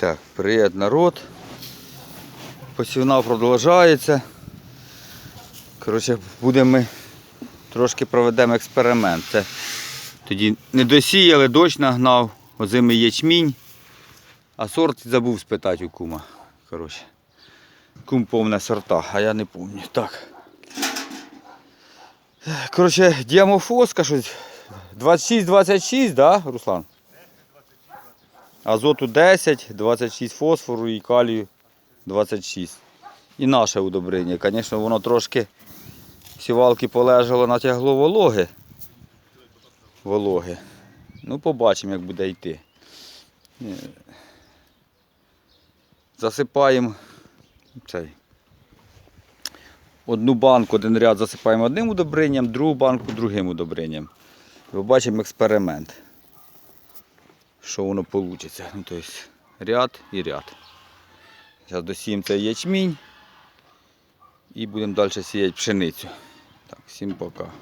Так, привіт народ. Посівна продовжується. Коротше, будемо ми трошки проведемо експеримент. Це тоді не досіяли, дощ нагнав, озимий ячмінь, а сорт забув спитати у кума. Коротше. Кум повне сорта, а я не пам'ятаю. Так. Коротше, діамофоска щось 26-26, да, Руслан? Азоту 10, 26 фосфору і калію 26. І наше удобрення. Звісно, воно трошки сівалки полежало, натягло вологи. Вологи. Ну, побачимо, як буде йти. Е, Засипаємо цей. Одну банку, один ряд засипаємо одним удобренням, другу банку другим удобренням. Побачимо експеримент що воно вийде. Ну, тобто ряд і ряд. Зараз досіємо цей ячмінь і будемо далі сіяти пшеницю. Так, всім пока.